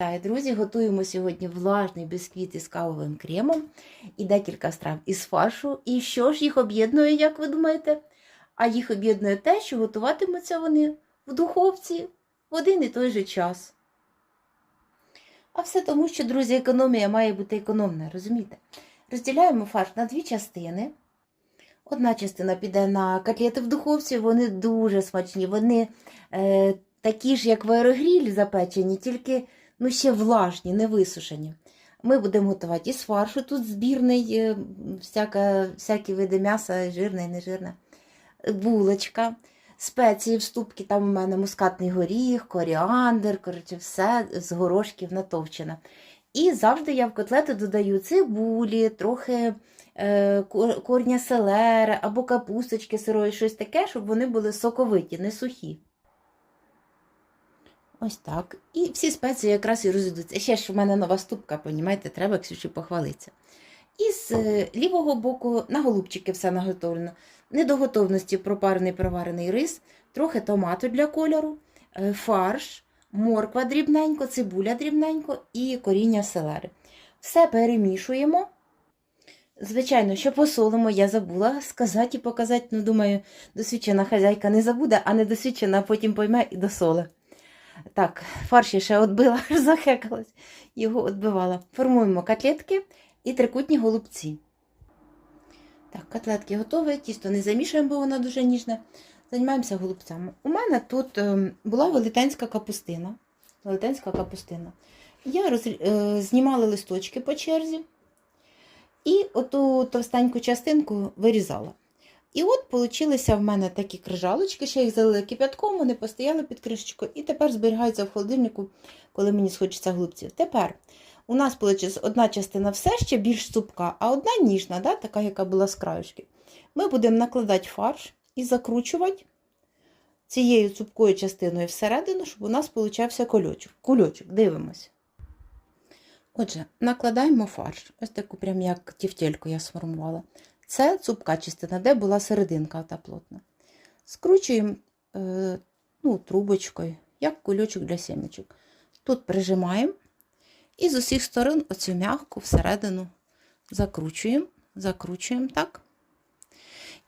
Вітаю, друзі! Готуємо сьогодні влажний бісквіт із кавовим кремом і декілька страв із фаршу. І що ж їх об'єднує, як ви думаєте? А їх об'єднує те, що готуватимуться вони в духовці в один і той же час. А все тому, що, друзі, економія має бути економна, розумієте? Розділяємо фарш на дві частини. Одна частина піде на котлети в духовці, вони дуже смачні. Вони е, такі ж, як в аерогрілі запечені, тільки ну, ще влажні, не висушені. Ми будемо готувати із фаршу. Тут збірний, е, всяка, всякі види м'яса, жирне і нежирне, булочка, спеції вступки, там у мене мускатний горіх, коріандр, коротше, все з горошків натовчено. І завжди я в котлети додаю цибулі, трохи е, кор- корня селери або капусточки сирої, щось таке, щоб вони були соковиті, не сухі. Ось так. І всі спеції якраз і розійдуться. Ще ж в мене нова ступка, понімаєте, треба Ксюші похвалитися. І з е, лівого боку на голубчики все наготовлено. Не до готовності пропарений проварений рис, трохи томату для кольору, е, фарш, морква дрібненько, цибуля дрібненько і коріння селери. Все перемішуємо. Звичайно, що посолимо, я забула сказати і показати. Ну, думаю, досвідчена хазяйка не забуде, а недосвідчена потім пойме і досоле. Так, фарш я ще відбила, аж захекалась, його відбивала. Формуємо котлетки і трикутні голубці. Так, котлетки готові, тісто не замішуємо, бо воно дуже ніжне. Займаємося голубцями. У мене тут ем, була велетенська капустина. Велетенська капустина. Я роз... е, знімала листочки по черзі і оту товстеньку частинку вирізала. І от получилися в мене такі крижалочки, ще їх залили кип'ятком, вони постояли під кришечкою, і тепер зберігаються в холодильнику, коли мені схочеться голубців. Тепер у нас одна частина все ще більш цупка, а одна ніжна, да, така, яка була з краюшки. Ми будемо накладати фарш і закручувати цією цупкою частиною всередину, щоб у нас получався кульочок. Кульочок, дивимося. Отже, накладаємо фарш. Ось таку, прям як тівтельку я сформувала. Це цупка частина, де була серединка та плотна. Скручуємо е, ну, трубочкою, як кульочок для сімечок. Тут прижимаємо і з усіх сторон оцю м'ягку всередину закручуємо, закручуємо так.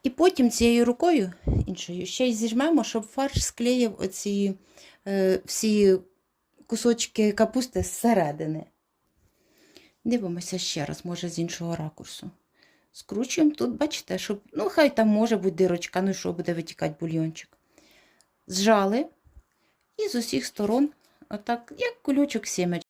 І потім цією рукою іншою ще й зіжмемо, щоб фарш склеїв оці е, всі кусочки капусти зсередини. Дивимося ще раз, може, з іншого ракурсу. Скручуємо тут, бачите, щоб, ну, хай там може бути дирочка, ну що буде витікати бульйончик. Зжали і з усіх сторон, отак, як кульочок сімечок.